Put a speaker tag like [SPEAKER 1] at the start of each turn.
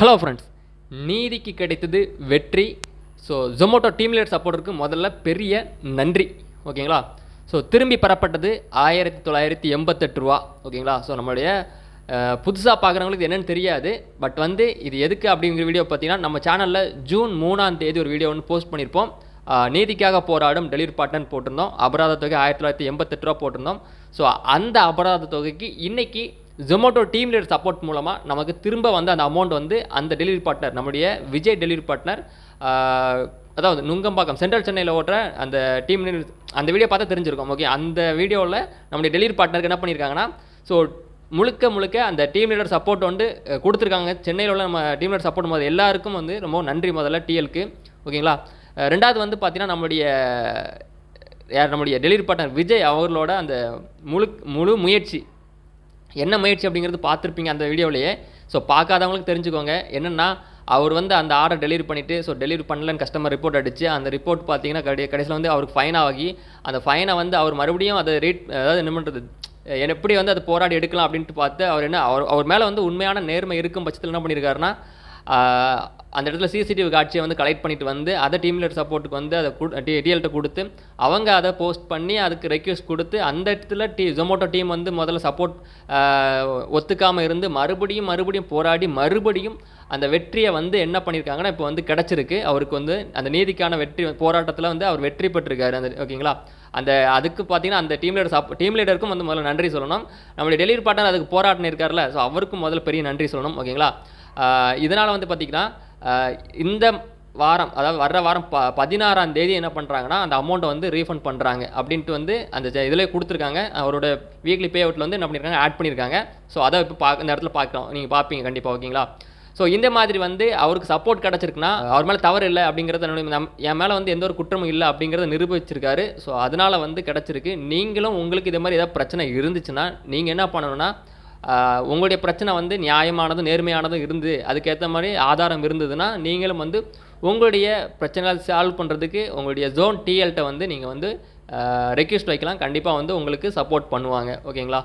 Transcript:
[SPEAKER 1] Hello friends நீதிக்கு கிடைத்தது வெற்றி. ஸோ ஜொமேட்டோ டீம் லீடர் சப்போர்ட்டருக்கு முதல்ல பெரிய நன்றி. ஓகேங்களா? ஸோ திரும்பி பெறப்பட்டது ஆயிரத்தி தொள்ளாயிரத்தி எண்பத்தெட்டு ரூபா. ஓகேங்களா? ஸோ நம்மளுடைய புதுசாக பார்க்குறவங்களுக்கு என்னென்னு தெரியாது. பட் வந்து இது எதுக்கு அப்படிங்கிற வீடியோ பார்த்தீங்கன்னா நம்ம சேனலில் ஜூன் மூணாம் தேதி ஒரு வீடியோ ஒன்று போஸ்ட் பண்ணியிருப்போம். நீதிக்காக போராடும் டெலிவரி பார்ட்னர் போட்டிருந்தோம். அபராத தொகை ஆயிரத்தி தொள்ளாயிரத்தி எண்பத்தெட்டு ரூபா போட்டிருந்தோம். ஸோ அந்த அபராத தொகைக்கு இன்றைக்கி ஜொமேட்டோ டீம் லீடர் சப்போர்ட் மூலமாக நமக்கு திரும்ப வந்து அந்த அமௌண்ட் வந்து அந்த டெலிவரி பார்ட்னர் நம்முடைய விஜய் டெலிவரி பார்ட்னர் அதாவது நுங்கம்பாக்கம் சென்ட்ரல் சென்னையில் ஓட்டுற அந்த டீம் அந்த வீடியோ பார்த்தா தெரிஞ்சிருக்கும் ஓகே அந்த வீடியோவில் நம்முடைய டெலிவரி பார்ட்னருக்கு என்ன பண்ணியிருக்காங்கன்னா ஸோ முழுக்க முழுக்க அந்த டீம் லீடர் சப்போர்ட் வந்து கொடுத்துருக்காங்க. சென்னையில் உள்ள நம்ம டீம் லீடர் சப்போர்ட் முதல்ல எல்லாருக்கும் வந்து ரொம்ப நன்றி முதல்ல டிஎல்க்கு ஓகேங்களா? ரெண்டாவது வந்து பார்த்தீங்கன்னா நம்மளுடைய யார் நம்முடைய டெலிவரி பார்ட்னர் விஜய் அவர்களோட அந்த முழு முழு முயற்சி என்ன முயற்சி அப்படிங்கிறது பார்த்துருப்பீங்க அந்த வீடியோவிலேயே ஸோ பார்க்காதவங்களுக்கு தெரிஞ்சுக்கோங்க. என்னென்னா அவர் வந்து அந்த ஆர்டர் டெலிவரி பண்ணிவிட்டு ஸோ டெலிவரி பண்ணலன்னு கஸ்டமர் ரிப்போர்ட் அடிச்சு அந்த ரிப்போர்ட் பார்த்தீங்கன்னா கடை கடைசியில் வந்து அவருக்கு ஃபைன் ஆகி அந்த ஃபைனை வந்து அவர் மறுபடியும் அதை ரேட் அதாவது என்ன பண்ணுறது எப்படி வந்து அதை போராடி எடுக்கலாம் அப்படின்ட்டு பார்த்து அவர் என்ன அவர் அவர் மேலே வந்து உண்மையான நேர்மை இருக்கும் பட்சத்தில் என்ன பண்ணியிருக்காருன்னா அந்த இடத்துல சிசிடிவி காட்சியை வந்து கலெக்ட் பண்ணிட்டு வந்து அதை டீம் லீடர் சப்போர்ட்டுக்கு வந்து அதை டிஎல்கிட்ட கொடுத்து அவங்க அதை போஸ்ட் பண்ணி அதுக்கு ரெக்வஸ்ட் கொடுத்து அந்த இடத்துல டீ ஜொமேட்டோ டீம் வந்து முதல்ல சப்போர்ட் ஒத்துக்காமல் இருந்து மறுபடியும் மறுபடியும் போராடி மறுபடியும் அந்த வெற்றியை வந்து என்ன பண்ணியிருக்காங்கன்னா இப்போ வந்து கிடச்சிருக்கு. அவருக்கு வந்து அந்த நீதிக்கான வெற்றி போராட்டத்தில் வந்து அவர் வெற்றி பெற்றிருக்காரு. அந்த ஓகேங்களா? அந்த அதுக்கு பார்த்தீங்கன்னா அந்த டீம் லீடர் சப் டீம் லீடருக்கும் வந்து முதல்ல நன்றி சொல்லணும். நம்மளுடைய டெலிவரி பார்ட்னர் அதுக்கு போராட்டம் இருக்கார்ல ஸோ அவருக்கும் முதல்ல பெரிய நன்றி சொல்லணும் ஓகேங்களா? இதனால் வந்து பார்த்திங்கன்னா இந்த வாரம் அதாவது வர்ற வாரம் ப பதினாறாம் தேதி என்ன பண்ணுறாங்கன்னா அந்த அமௌண்ட்டை வந்து ரீஃபண்ட் பண்ணுறாங்க அப்படின்ட்டு வந்து அந்த இதில் கொடுத்துருக்காங்க. அவரோட வீக்லி பே அவுட்டில் வந்து என்ன பண்ணியிருக்காங்க ஆட் பண்ணியிருக்காங்க ஸோ அதை இப்போ பார்க்க இந்த இடத்துல பார்க்கலாம் நீங்கள் பார்ப்பீங்க கண்டிப்பாக ஓகேங்களா? ஸோ இந்த மாதிரி வந்து அவருக்கு சப்போர்ட் கிடச்சிருக்குன்னா அவர் மேலே தவறு இல்லை அப்படிங்கிறத நம் என் மேலே வந்து எந்த ஒரு குற்றமும் இல்லை அப்படிங்கிறத நிரூபிச்சிருக்காரு. ஸோ அதனால் வந்து கிடச்சிருக்கு. நீங்களும் உங்களுக்கு இதே மாதிரி ஏதாவது பிரச்சனை இருந்துச்சுன்னா நீங்கள் என்ன பண்ணணும்னா உங்களுடைய பிரச்சனை வந்து நியாயமானதும் நேர்மையானதும் இருந்து அதுக்கேற்ற மாதிரி ஆதாரம் இருந்ததுன்னா நீங்களும் வந்து உங்களுடைய பிரச்சனைகளை சால்வ் பண்ணுறதுக்கு உங்களுடைய ஜோன் டிஎல்கிட்ட வந்து நீங்கள் வந்து ரெக்வஸ்ட் வைக்கலாம். கண்டிப்பாக வந்து உங்களுக்கு சப்போர்ட் பண்ணுவாங்க. ஓகேங்களா